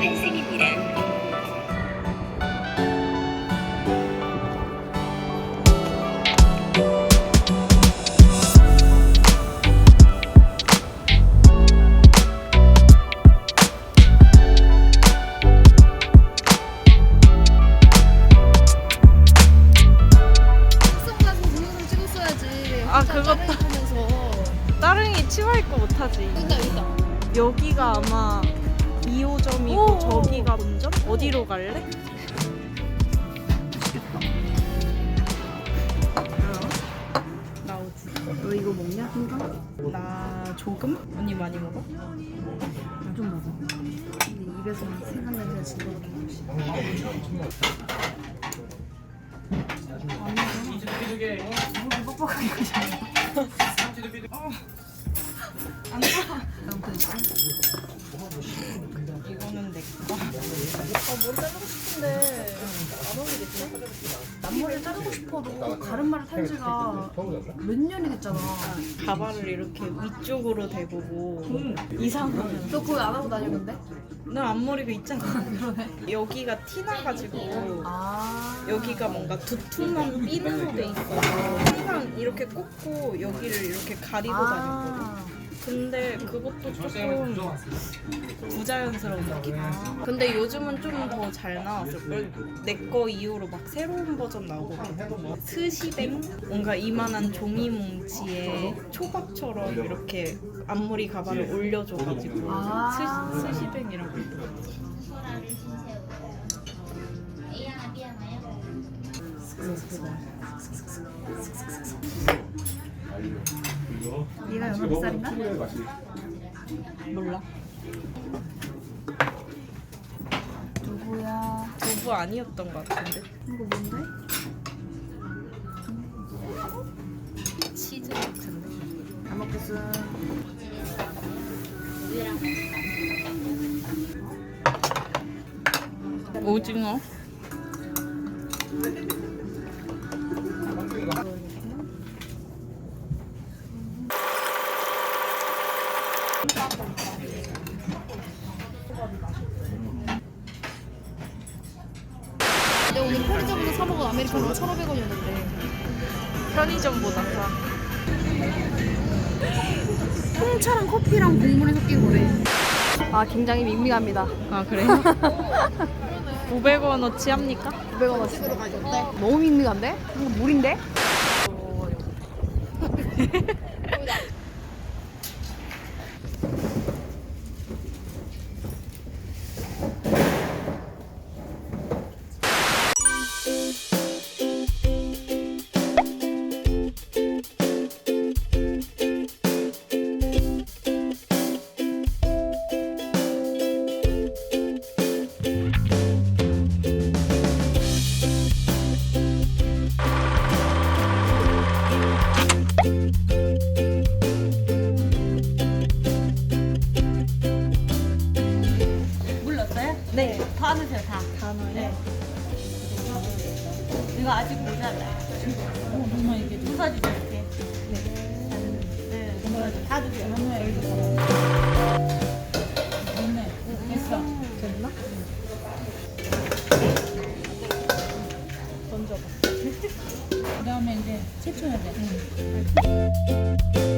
환승입니다. 아, 그것도 따릉이 치마 입고 못하지. 그러니까. 여기가 아마 어디로 갈래? 나오지. 너 이거 먹냐? 흰가? 나 조금? 언니 많이 먹어? 좀 먹어. 근데 입에서 생각 냄새가 진짜 없어. 아니, 뻑뻑하게 머리 자르고 싶은데 안 어울리겠지? 앞머리를 자르고 싶어도 가르마를 탄 지가 몇 년이 됐잖아. 가발을 이렇게 위쪽으로 대고 이상하면 너 그거 안 하고 다니는데? 난 앞머리가 있잖아. 여기가 티나가지고 아. 여기가 뭔가 두툼한 핀으로 돼 있어서 항상 이렇게 꽂고 여기를 이렇게 가리고 다녔거든. 아. 근데 그것도 조금 부자연스러운 느낌? 근데 요즘은 좀 더 잘 나왔어. 내거 이후로 막 새로운 버전 나오고 뭐 스시뱅? 뭔가 이만한 종이 뭉치에 초밥처럼 이렇게 앞머리 가발을 올려줘가지고 아. 스, 스시뱅이라고 얘가 여섯 몇 살인가? 몰라. 누구야? 두부 아니었던 것 같은데. 이거 뭔데? 치즈 같은데. 잘 먹겠어. 오징어. 사 먹은 아메리카노 1,500원이었는데 편의점보다 싸. 홍차랑 커피랑 국물이 섞인 거래. 아 굉장히 밍밍합니다. 아 그래? 900원어치 합니까? 900원 어치. 너무 밍밍한데? 이거 물인데? 물렀어요? 네. 다 넣으세요, 다. 단어에 네. 이거 아직 모자라요. 어, 누나 이게 부서지죠, 이렇게. 네. 네. 부서지. 다 드세요. 누나 여기서 던져봐. 그 다음에 이제 채쳐야 돼.